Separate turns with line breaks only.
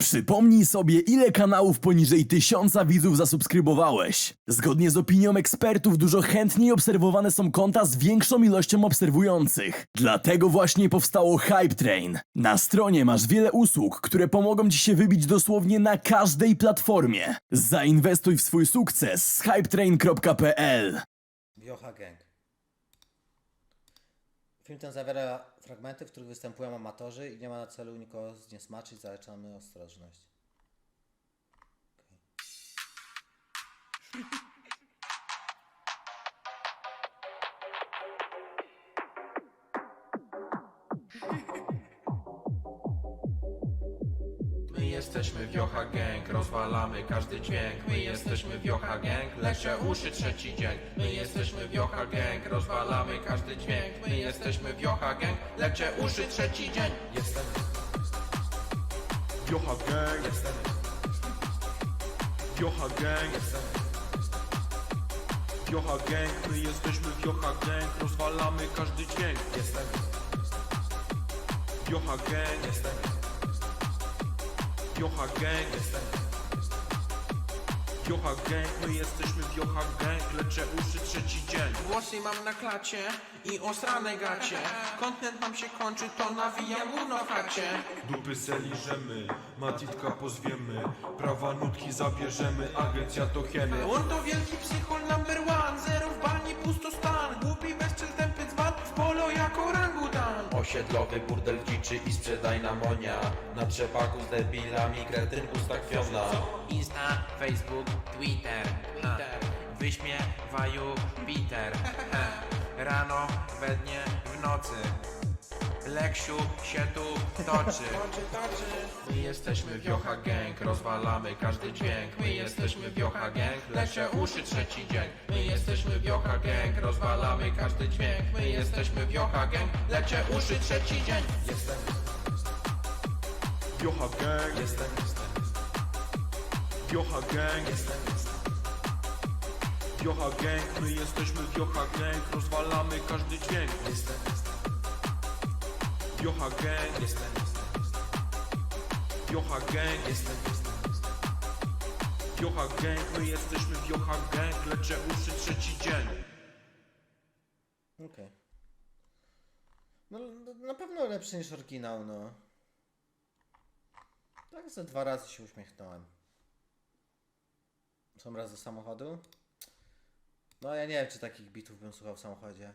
Przypomnij sobie, ile kanałów poniżej tysiąca widzów zasubskrybowałeś. Zgodnie z opinią ekspertów, dużo chętniej obserwowane są konta z większą ilością obserwujących. Dlatego właśnie powstało Hype Train. Na stronie masz wiele usług, które pomogą ci się wybić dosłownie na każdej platformie. Zainwestuj w swój sukces z hypetrain.pl.
Gang. Film ten zawiera fragmenty, w których występują amatorzy i nie ma na celu nikogo zniesmaczyć, zalecamy ostrożność.
My jesteśmy Wiocha Gang, rozwalamy każdy dźwięk. My jesteśmy Wiocha Gang, lecie uszy trzeci dzień. My jesteśmy Wiocha Gang, rozwalamy każdy dźwięk. My jesteśmy Wiocha Gang, lecie uszy trzeci dzień. Jestem.
Wiocha Gang.
Jestem.
Wiocha Gang. Wiocha Gang, my jesteśmy Wiocha Gang Rozwalamy każdy dźwięk.
Jestem.
Wiocha Gang.
Jestem
Wiocha Gang.
Jestem
Wiocha Gang, my jesteśmy Wiocha Gang Leczę uszy trzeci dzień.
Włosy mam na klacie i osrane gacie. Kontent nam się kończy, to nawijam na chacie
Dupy se liżemy, Matitka pozwiemy Prawa nutki zabierzemy, agencja to hieny
On to wielki psychol number one Zero w bani, pustostan Głupi bezczel, Osiedlowy burdel dziczy i sprzedaj na monia. Na trzepaku z debilami kretyn ustakwiona Insta, Facebook, Twitter. Ha. Wyśmiewają Peter. Rano, we dnie, w nocy Leksiu się tu toczy. My jesteśmy Wiocha Gang, rozwalamy każdy dźwięk. My jesteśmy Wiocha Gang, lecie uszy trzeci dzień. My jesteśmy Wiocha Gang, rozwalamy każdy dźwięk. My jesteśmy Wiocha Gang, lecie uszy trzeci dzień. Jestem,
Wiocha Gang,
jestem,
Wiocha Gang.
Jestem,
Wiocha Gang, my jesteśmy Wiocha Gang Rozwalamy każdy dźwięk.
Jestem,
Wiocha Gang,
jestem,
Wiocha Gang
jestem,
Wiocha Gang, my jesteśmy Wiocha Gang Leczę uszy trzeci dzień
Okej. No, no, na pewno lepszy niż oryginał, no. Tak, ze dwa razy się uśmiechnąłem. Są raz do samochodu? No ja nie wiem, czy takich bitów bym słuchał w samochodzie.